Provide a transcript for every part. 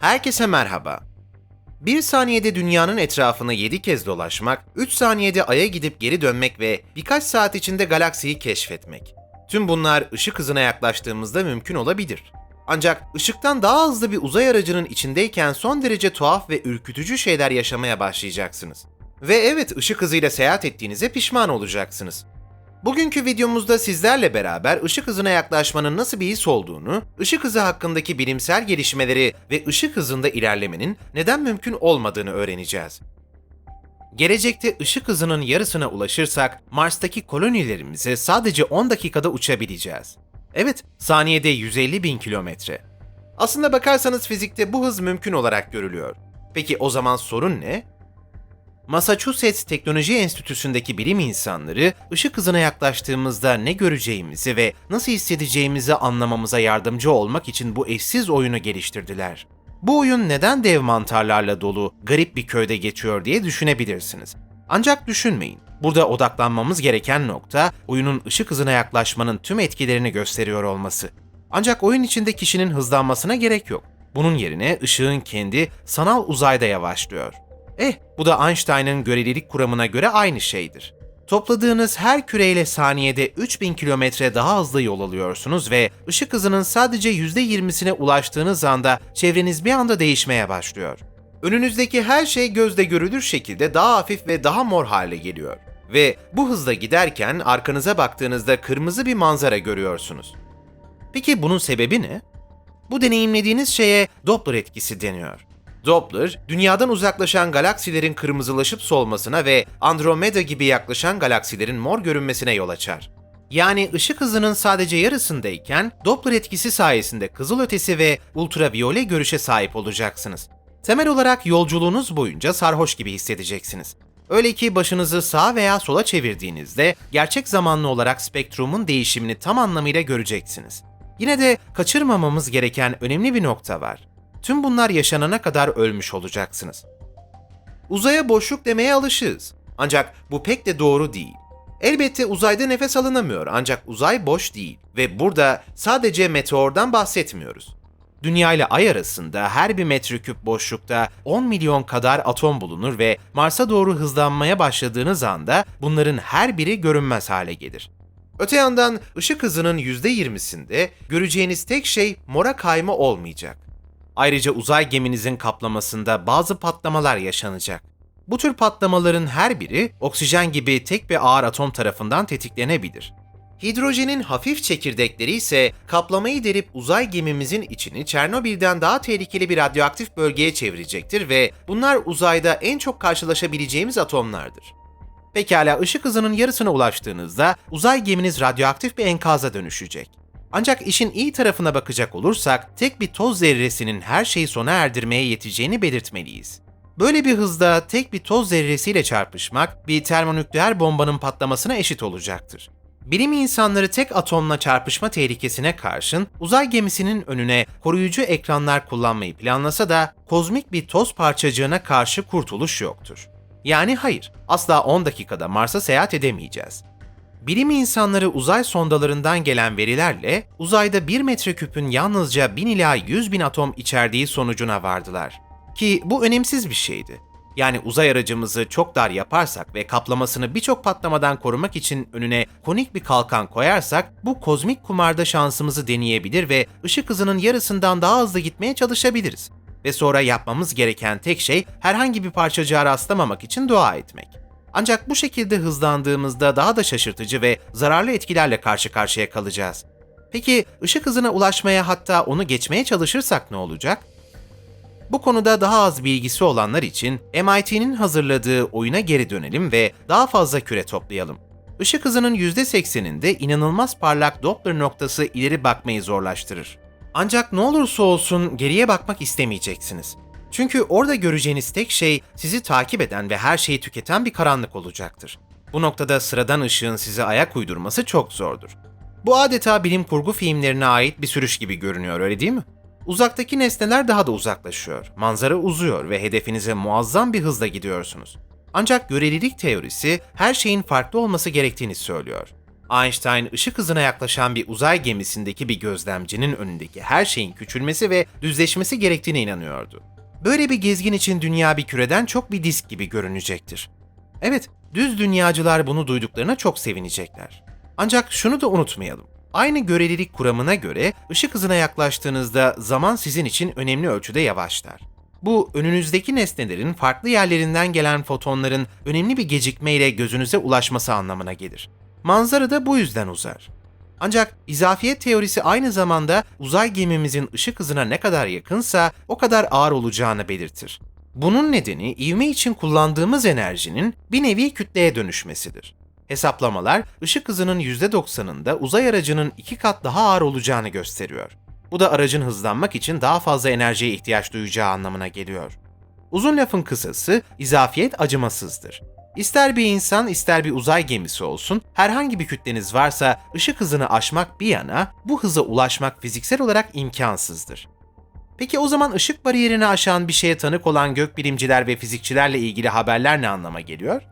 Herkese merhaba. 1 saniyede dünyanın etrafını 7 kez dolaşmak, 3 saniyede Ay'a gidip geri dönmek ve birkaç saat içinde galaksiyi keşfetmek. Tüm bunlar ışık hızına yaklaştığımızda mümkün olabilir. Ancak ışıktan daha hızlı bir uzay aracının içindeyken son derece tuhaf ve ürkütücü şeyler yaşamaya başlayacaksınız. Ve evet ışık hızıyla seyahat ettiğinize pişman olacaksınız. Bugünkü videomuzda sizlerle beraber ışık hızına yaklaşmanın nasıl bir his olduğunu, ışık hızı hakkındaki bilimsel gelişmeleri ve ışık hızında ilerlemenin neden mümkün olmadığını öğreneceğiz. Gelecekte ışık hızının yarısına ulaşırsak Mars'taki kolonilerimize sadece 10 dakikada uçabileceğiz. Evet, saniyede 150 bin kilometre. Aslında bakarsanız fizikte bu hız mümkün olarak görülüyor. Peki o zaman sorun ne? Massachusetts Teknoloji Enstitüsü'ndeki bilim insanları ışık hızına yaklaştığımızda ne göreceğimizi ve nasıl hissedeceğimizi anlamamıza yardımcı olmak için bu eşsiz oyunu geliştirdiler. Bu oyun neden dev mantarlarla dolu, garip bir köyde geçiyor diye düşünebilirsiniz. Ancak düşünmeyin. Burada odaklanmamız gereken nokta oyunun ışık hızına yaklaşmanın tüm etkilerini gösteriyor olması. Ancak oyun içinde kişinin hızlanmasına gerek yok. Bunun yerine ışığın kendi sanal uzayda yavaşlıyor. Eh, bu da Einstein'ın görelilik kuramına göre aynı şeydir. Topladığınız her küreyle saniyede 3000 kilometre daha hızlı yol alıyorsunuz ve ışık hızının sadece %20'sine ulaştığınız anda çevreniz bir anda değişmeye başlıyor. Önünüzdeki her şey gözle görülür şekilde daha hafif ve daha mor hale geliyor. Ve bu hızla giderken arkanıza baktığınızda kırmızı bir manzara görüyorsunuz. Peki bunun sebebi ne? Bu deneyimlediğiniz şeye Doppler etkisi deniyor. Doppler, dünyadan uzaklaşan galaksilerin kırmızılaşıp solmasına ve Andromeda gibi yaklaşan galaksilerin mor görünmesine yol açar. Yani ışık hızının sadece yarısındayken Doppler etkisi sayesinde kızılötesi ve ultraviyole görüşe sahip olacaksınız. Temel olarak yolculuğunuz boyunca sarhoş gibi hissedeceksiniz. Öyle ki başınızı sağa veya sola çevirdiğinizde gerçek zamanlı olarak spektrumun değişimini tam anlamıyla göreceksiniz. Yine de kaçırmamamız gereken önemli bir nokta var. Tüm bunlar yaşanana kadar ölmüş olacaksınız. Uzaya boşluk demeye alışığız. Ancak bu pek de doğru değil. Elbette uzayda nefes alınamıyor ancak uzay boş değil ve burada sadece meteordan bahsetmiyoruz. Dünya ile Ay arasında her bir metreküp boşlukta 10 milyon kadar atom bulunur ve Mars'a doğru hızlanmaya başladığınız anda bunların her biri görünmez hale gelir. Öte yandan ışık hızının %20'sinde göreceğiniz tek şey mora kayma olmayacak. Ayrıca uzay geminizin kaplamasında bazı patlamalar yaşanacak. Bu tür patlamaların her biri oksijen gibi tek bir ağır atom tarafından tetiklenebilir. Hidrojenin hafif çekirdekleri ise kaplamayı delip uzay gemimizin içini Çernobil'den daha tehlikeli bir radyoaktif bölgeye çevirecektir ve bunlar uzayda en çok karşılaşabileceğimiz atomlardır. Pekala ışık hızının yarısına ulaştığınızda uzay geminiz radyoaktif bir enkaza dönüşecek. Ancak işin iyi tarafına bakacak olursak tek bir toz zerresinin her şeyi sona erdirmeye yeteceğini belirtmeliyiz. Böyle bir hızda tek bir toz zerresiyle çarpışmak bir termonükleer bombanın patlamasına eşit olacaktır. Bilim insanları tek atomla çarpışma tehlikesine karşın uzay gemisinin önüne koruyucu ekranlar kullanmayı planlasa da kozmik bir toz parçacığına karşı kurtuluş yoktur. Yani hayır, asla 10 dakikada Mars'a seyahat edemeyeceğiz. Bilim insanları uzay sondalarından gelen verilerle uzayda 1 metreküpün yalnızca 1000 ila 100 bin atom içerdiği sonucuna vardılar. Ki bu önemsiz bir şeydi. Yani uzay aracımızı çok dar yaparsak ve kaplamasını birçok patlamadan korumak için önüne konik bir kalkan koyarsak bu kozmik kumarda şansımızı deneyebilir ve ışık hızının yarısından daha hızlı gitmeye çalışabiliriz. Ve sonra yapmamız gereken tek şey herhangi bir parçacığa rastlamamak için dua etmek. Ancak bu şekilde hızlandığımızda daha da şaşırtıcı ve zararlı etkilerle karşı karşıya kalacağız. Peki ışık hızına ulaşmaya hatta onu geçmeye çalışırsak ne olacak? Bu konuda daha az bilgisi olanlar için MIT'nin hazırladığı oyuna geri dönelim ve daha fazla küre toplayalım. Işık hızının %80'inde inanılmaz parlak Doppler noktası ileri bakmayı zorlaştırır. Ancak ne olursa olsun geriye bakmak istemeyeceksiniz. Çünkü orada göreceğiniz tek şey sizi takip eden ve her şeyi tüketen bir karanlık olacaktır. Bu noktada sıradan ışığın size ayak uydurması çok zordur. Bu adeta bilim kurgu filmlerine ait bir sürüş gibi görünüyor öyle değil mi? Uzaktaki nesneler daha da uzaklaşıyor, manzara uzuyor ve hedefinize muazzam bir hızla gidiyorsunuz. Ancak görelilik teorisi her şeyin farklı olması gerektiğini söylüyor. Einstein ışık hızına yaklaşan bir uzay gemisindeki bir gözlemcinin önündeki her şeyin küçülmesi ve düzleşmesi gerektiğine inanıyordu. Böyle bir gezgin için dünya bir küreden çok bir disk gibi görünecektir. Evet, düz dünyacılar bunu duyduklarına çok sevinecekler. Ancak şunu da unutmayalım. Aynı görelilik kuramına göre ışık hızına yaklaştığınızda zaman sizin için önemli ölçüde yavaşlar. Bu önünüzdeki nesnelerin farklı yerlerinden gelen fotonların önemli bir gecikmeyle gözünüze ulaşması anlamına gelir. Manzara da bu yüzden uzar. Ancak izafiyet teorisi aynı zamanda uzay gemimizin ışık hızına ne kadar yakınsa o kadar ağır olacağını belirtir. Bunun nedeni ivme için kullandığımız enerjinin bir nevi kütleye dönüşmesidir. Hesaplamalar ışık hızının %90'ında uzay aracının iki kat daha ağır olacağını gösteriyor. Bu da aracın hızlanmak için daha fazla enerjiye ihtiyaç duyacağı anlamına geliyor. Uzun lafın kısası, izafiyet acımasızdır. İster bir insan ister bir uzay gemisi olsun, herhangi bir kütleniz varsa ışık hızını aşmak bir yana, bu hıza ulaşmak fiziksel olarak imkansızdır. Peki o zaman ışık bariyerini aşan bir şeye tanık olan gökbilimciler ve fizikçilerle ilgili haberler ne anlama geliyor?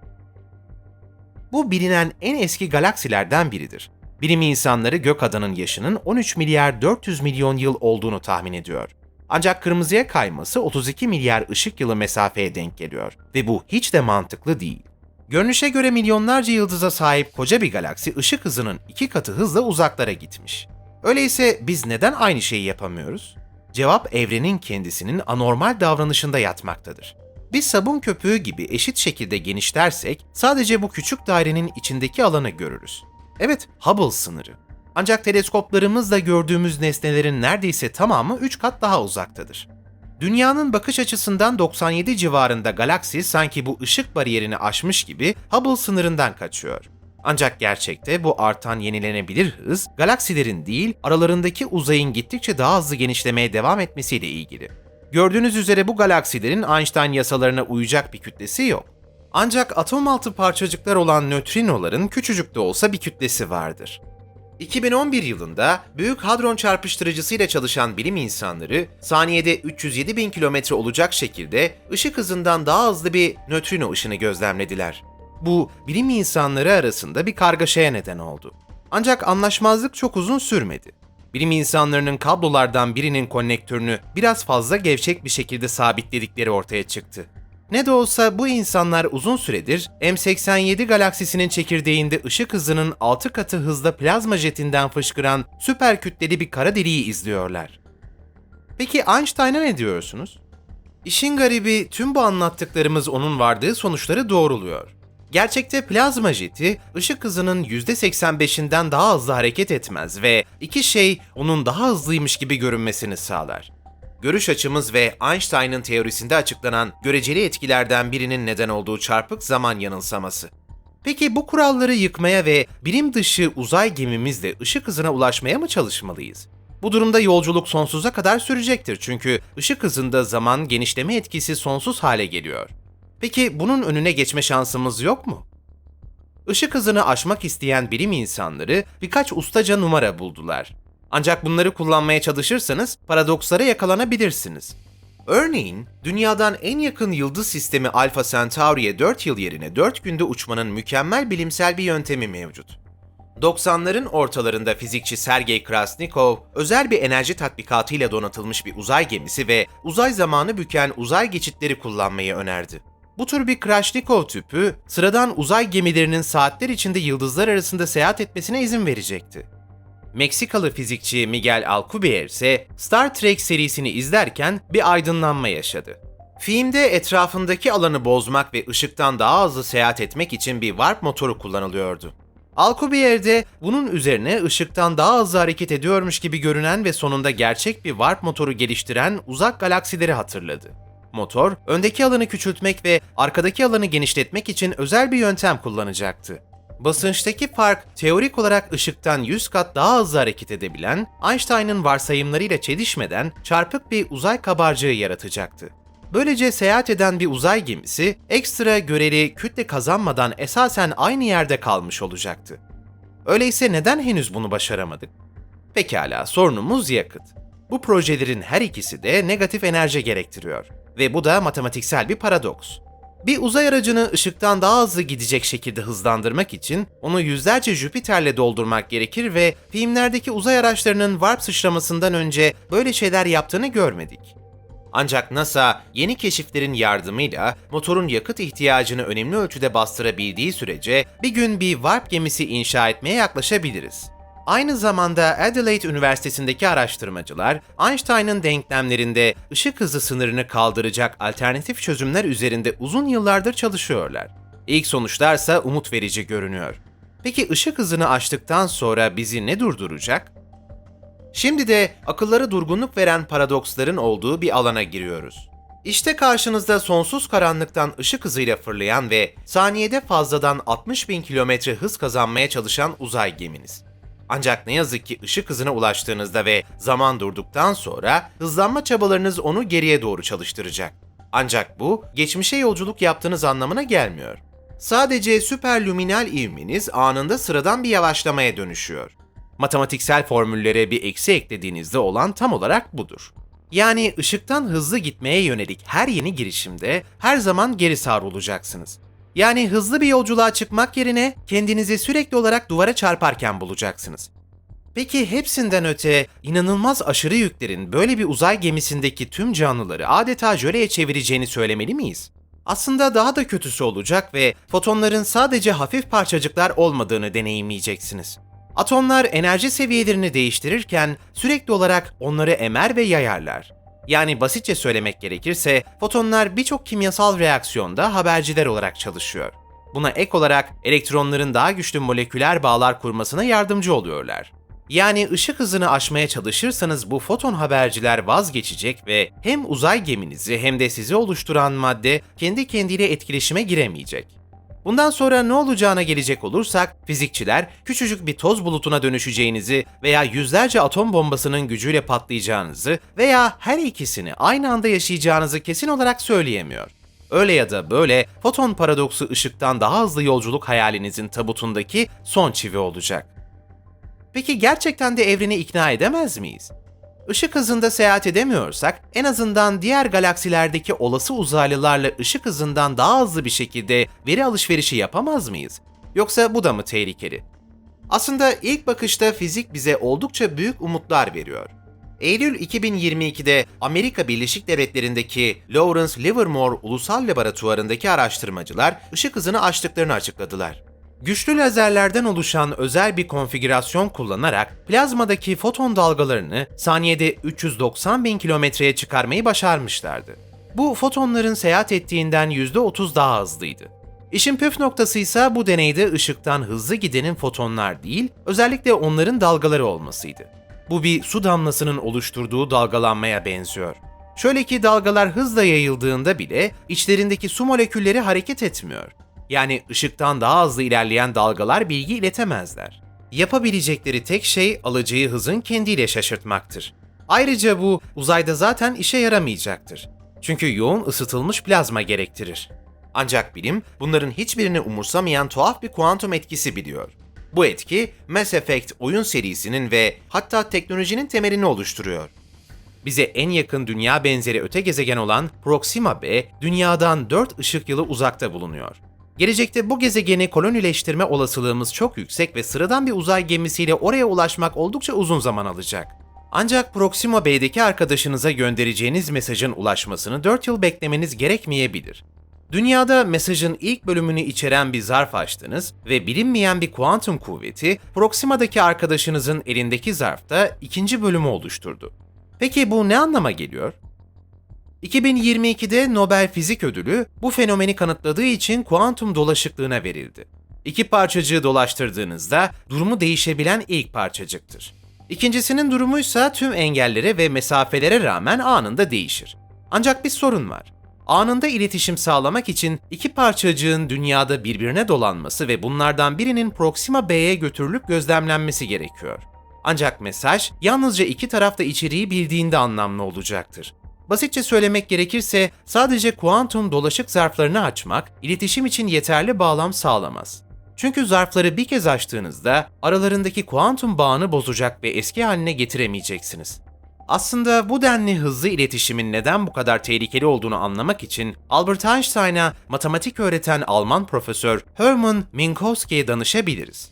Bu bilinen en eski galaksilerden biridir. Bilim insanları gök adanın yaşının 13 milyar 400 milyon yıl olduğunu tahmin ediyor. Ancak kırmızıya kayması 32 milyar ışık yılı mesafeye denk geliyor ve bu hiç de mantıklı değil. Görünüşe göre milyonlarca yıldıza sahip koca bir galaksi ışık hızının iki katı hızla uzaklara gitmiş. Öyleyse biz neden aynı şeyi yapamıyoruz? Cevap evrenin kendisinin anormal davranışında yatmaktadır. Bir sabun köpüğü gibi eşit şekilde genişlersek sadece bu küçük dairenin içindeki alanı görürüz. Evet, Hubble sınırı. Ancak teleskoplarımızla gördüğümüz nesnelerin neredeyse tamamı 3 kat daha uzaktadır. Dünyanın bakış açısından 97 civarında galaksi sanki bu ışık bariyerini aşmış gibi Hubble sınırından kaçıyor. Ancak gerçekte bu artan yenilenebilir hız, galaksilerin değil, aralarındaki uzayın gittikçe daha hızlı genişlemeye devam etmesiyle ilgili. Gördüğünüz üzere bu galaksilerin Einstein yasalarına uyacak bir kütlesi yok. Ancak atom altı parçacıklar olan nötrinoların küçücük de olsa bir kütlesi vardır. 2011 yılında Büyük Hadron Çarpıştırıcısıyla çalışan bilim insanları saniyede 307 bin kilometre olacak şekilde ışık hızından daha hızlı bir nötrino ışını gözlemlediler. Bu bilim insanları arasında bir kargaşaya neden oldu. Ancak anlaşmazlık çok uzun sürmedi. Bilim insanlarının kablolardan birinin konnektörünü biraz fazla gevşek bir şekilde sabitledikleri ortaya çıktı. Ne de olsa bu insanlar uzun süredir M87 galaksisinin çekirdeğinde ışık hızının 6 katı hızla plazma jetinden fışkıran süper kütleli bir kara deliği izliyorlar. Peki Einstein'a ne diyorsunuz? İşin garibi tüm bu anlattıklarımız onun vardığı sonuçları doğruluyor. Gerçekte plazma jeti ışık hızının %85'inden daha hızlı hareket etmez ve iki şey onun daha hızlıymış gibi görünmesini sağlar. Görüş açımız ve Einstein'ın teorisinde açıklanan göreceli etkilerden birinin neden olduğu çarpık zaman yanılsaması. Peki bu kuralları yıkmaya ve bilim dışı uzay gemimizle ışık hızına ulaşmaya mı çalışmalıyız? Bu durumda yolculuk sonsuza kadar sürecektir çünkü ışık hızında zaman genişleme etkisi sonsuz hale geliyor. Peki bunun önüne geçme şansımız yok mu? Işık hızını aşmak isteyen bilim insanları birkaç ustaca numara buldular. Ancak bunları kullanmaya çalışırsanız paradokslara yakalanabilirsiniz. Örneğin, dünyadan en yakın yıldız sistemi Alpha Centauri'ye 4 yıl yerine 4 günde uçmanın mükemmel bilimsel bir yöntemi mevcut. 90'ların ortalarında fizikçi Sergey Krasnikov, özel bir enerji tatbikatıyla donatılmış bir uzay gemisi ve uzay zamanı büken uzay geçitleri kullanmayı önerdi. Bu tür bir Krasnikov tüpü, sıradan uzay gemilerinin saatler içinde yıldızlar arasında seyahat etmesine izin verecekti. Meksikalı fizikçi Miguel Alcubierre ise Star Trek serisini izlerken bir aydınlanma yaşadı. Filmde etrafındaki alanı bozmak ve ışıktan daha hızlı seyahat etmek için bir warp motoru kullanılıyordu. Alcubierre de bunun üzerine ışıktan daha hızlı hareket ediyormuş gibi görünen ve sonunda gerçek bir warp motoru geliştiren uzak galaksileri hatırladı. Motor, öndeki alanı küçültmek ve arkadaki alanı genişletmek için özel bir yöntem kullanacaktı. Basınçtaki fark teorik olarak ışıktan 100 kat daha hızlı hareket edebilen, Einstein'ın varsayımlarıyla çelişmeden çarpık bir uzay kabarcığı yaratacaktı. Böylece seyahat eden bir uzay gemisi ekstra göreli kütle kazanmadan esasen aynı yerde kalmış olacaktı. Öyleyse neden henüz bunu başaramadık? Pekala, sorunumuz yakıt. Bu projelerin her ikisi de negatif enerji gerektiriyor ve bu da matematiksel bir paradoks. Bir uzay aracını ışıktan daha hızlı gidecek şekilde hızlandırmak için onu yüzlerce Jüpiter'le doldurmak gerekir ve filmlerdeki uzay araçlarının warp sıçramasından önce böyle şeyler yaptığını görmedik. Ancak NASA yeni keşiflerin yardımıyla motorun yakıt ihtiyacını önemli ölçüde bastırabildiği sürece bir gün bir warp gemisi inşa etmeye yaklaşabiliriz. Aynı zamanda Adelaide Üniversitesi'ndeki araştırmacılar, Einstein'ın denklemlerinde ışık hızı sınırını kaldıracak alternatif çözümler üzerinde uzun yıllardır çalışıyorlar. İlk sonuçlarsa umut verici görünüyor. Peki ışık hızını aştıktan sonra bizi ne durduracak? Şimdi de akılları durgunluk veren paradoksların olduğu bir alana giriyoruz. İşte karşınızda sonsuz karanlıktan ışık hızıyla fırlayan ve saniyede fazladan 60 bin kilometre hız kazanmaya çalışan uzay geminiz. Ancak ne yazık ki ışık hızına ulaştığınızda ve zaman durduktan sonra hızlanma çabalarınız onu geriye doğru çalıştıracak. Ancak bu geçmişe yolculuk yaptığınız anlamına gelmiyor. Sadece süperlüminal ivmeniz anında sıradan bir yavaşlamaya dönüşüyor. Matematiksel formüllere bir eksi eklediğinizde olan tam olarak budur. Yani ışıktan hızlı gitmeye yönelik her yeni girişimde her zaman geri savrulacaksınız. Yani hızlı bir yolculuğa çıkmak yerine kendinizi sürekli olarak duvara çarparken bulacaksınız. Peki hepsinden öte inanılmaz aşırı yüklerin böyle bir uzay gemisindeki tüm canlıları adeta jöleye çevireceğini söylemeli miyiz? Aslında daha da kötüsü olacak ve fotonların sadece hafif parçacıklar olmadığını deneyimleyeceksiniz. Atomlar enerji seviyelerini değiştirirken sürekli olarak onları emer ve yayarlar. Yani basitçe söylemek gerekirse fotonlar birçok kimyasal reaksiyonda haberciler olarak çalışıyor. Buna ek olarak elektronların daha güçlü moleküler bağlar kurmasına yardımcı oluyorlar. Yani ışık hızını aşmaya çalışırsanız bu foton haberciler vazgeçecek ve hem uzay geminizi hem de sizi oluşturan madde kendi kendiyle etkileşime giremeyecek. Bundan sonra ne olacağına gelecek olursak, fizikçiler küçücük bir toz bulutuna dönüşeceğinizi veya yüzlerce atom bombasının gücüyle patlayacağınızı veya her ikisini aynı anda yaşayacağınızı kesin olarak söyleyemiyor. Öyle ya da böyle foton paradoksu ışıktan daha hızlı yolculuk hayalinizin tabutundaki son çivi olacak. Peki gerçekten de evreni ikna edemez miyiz? Işık hızında seyahat edemiyorsak en azından diğer galaksilerdeki olası uzaylılarla ışık hızından daha hızlı bir şekilde veri alışverişi yapamaz mıyız? Yoksa bu da mı tehlikeli? Aslında ilk bakışta fizik bize oldukça büyük umutlar veriyor. Eylül 2022'de Amerika Birleşik Devletleri'ndeki Lawrence Livermore Ulusal Laboratuvarı'ndaki araştırmacılar ışık hızını aştıklarını açıkladılar. Güçlü lazerlerden oluşan özel bir konfigürasyon kullanarak plazmadaki foton dalgalarını saniyede 390 bin kilometreye çıkarmayı başarmışlardı. Bu fotonların seyahat ettiğinden %30 daha hızlıydı. İşin püf noktası ise bu deneyde ışıktan hızlı gidenin fotonlar değil, özellikle onların dalgaları olmasıydı. Bu bir su damlasının oluşturduğu dalgalanmaya benziyor. Şöyle ki dalgalar hızla yayıldığında bile içlerindeki su molekülleri hareket etmiyor. Yani ışıktan daha hızlı ilerleyen dalgalar bilgi iletemezler. Yapabilecekleri tek şey alıcıyı hızın kendiyle şaşırtmaktır. Ayrıca bu uzayda zaten işe yaramayacaktır. Çünkü yoğun ısıtılmış plazma gerektirir. Ancak bilim bunların hiçbirini umursamayan tuhaf bir kuantum etkisi biliyor. Bu etki Mass Effect oyun serisinin ve hatta teknolojinin temelini oluşturuyor. Bize en yakın dünya benzeri öte gezegen olan Proxima b, dünyadan 4 ışık yılı uzakta bulunuyor. Gelecekte bu gezegeni kolonileştirme olasılığımız çok yüksek ve sıradan bir uzay gemisiyle oraya ulaşmak oldukça uzun zaman alacak. Ancak Proxima B'deki arkadaşınıza göndereceğiniz mesajın ulaşmasını 4 yıl beklemeniz gerekmeyebilir. Dünyada mesajın ilk bölümünü içeren bir zarf açtınız ve bilinmeyen bir kuantum kuvveti Proxima'daki arkadaşınızın elindeki zarfta ikinci bölümü oluşturdu. Peki bu ne anlama geliyor? 2022'de Nobel Fizik Ödülü bu fenomeni kanıtladığı için kuantum dolaşıklığına verildi. İki parçacığı dolaştırdığınızda durumu değişebilen ilk parçacıktır. İkincisinin durumuysa tüm engellere ve mesafelere rağmen anında değişir. Ancak bir sorun var. Anında iletişim sağlamak için iki parçacığın dünyada birbirine dolanması ve bunlardan birinin Proxima B'ye götürülüp gözlemlenmesi gerekiyor. Ancak mesaj yalnızca iki tarafta içeriği bildiğinde anlamlı olacaktır. Basitçe söylemek gerekirse sadece kuantum dolaşık zarflarını açmak iletişim için yeterli bağlam sağlamaz. Çünkü zarfları bir kez açtığınızda aralarındaki kuantum bağını bozacak ve eski haline getiremeyeceksiniz. Aslında bu denli hızlı iletişimin neden bu kadar tehlikeli olduğunu anlamak için Albert Einstein'a matematik öğreten Alman profesör Hermann Minkowski'ye danışabiliriz.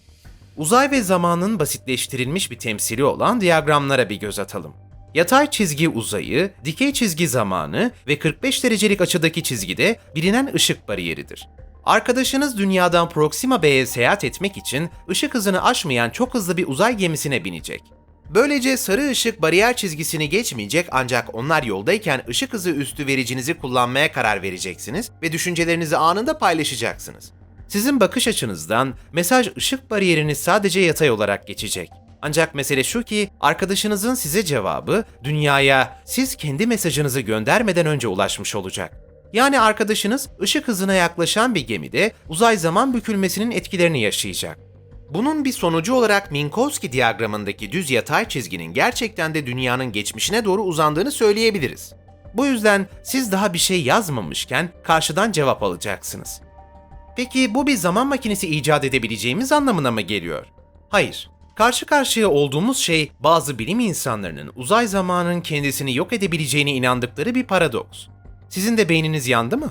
Uzay ve zamanın basitleştirilmiş bir temsili olan diyagramlara bir göz atalım. Yatay çizgi uzayı, dikey çizgi zamanı ve 45 derecelik açıdaki çizgide bilinen ışık bariyeridir. Arkadaşınız dünyadan Proxima B'ye seyahat etmek için ışık hızını aşmayan çok hızlı bir uzay gemisine binecek. Böylece sarı ışık bariyer çizgisini geçmeyecek ancak onlar yoldayken ışık hızı üstü vericinizi kullanmaya karar vereceksiniz ve düşüncelerinizi anında paylaşacaksınız. Sizin bakış açınızdan mesaj ışık bariyerini sadece yatay olarak geçecek. Ancak mesele şu ki arkadaşınızın size cevabı dünyaya siz kendi mesajınızı göndermeden önce ulaşmış olacak. Yani arkadaşınız ışık hızına yaklaşan bir gemide uzay zaman bükülmesinin etkilerini yaşayacak. Bunun bir sonucu olarak Minkowski diyagramındaki düz yatay çizginin gerçekten de dünyanın geçmişine doğru uzandığını söyleyebiliriz. Bu yüzden siz daha bir şey yazmamışken karşıdan cevap alacaksınız. Peki bu bir zaman makinesi icat edebileceğimiz anlamına mı geliyor? Hayır. Karşı karşıya olduğumuz şey bazı bilim insanlarının uzay zamanının kendisini yok edebileceğine inandıkları bir paradoks. Sizin de beyniniz yandı mı?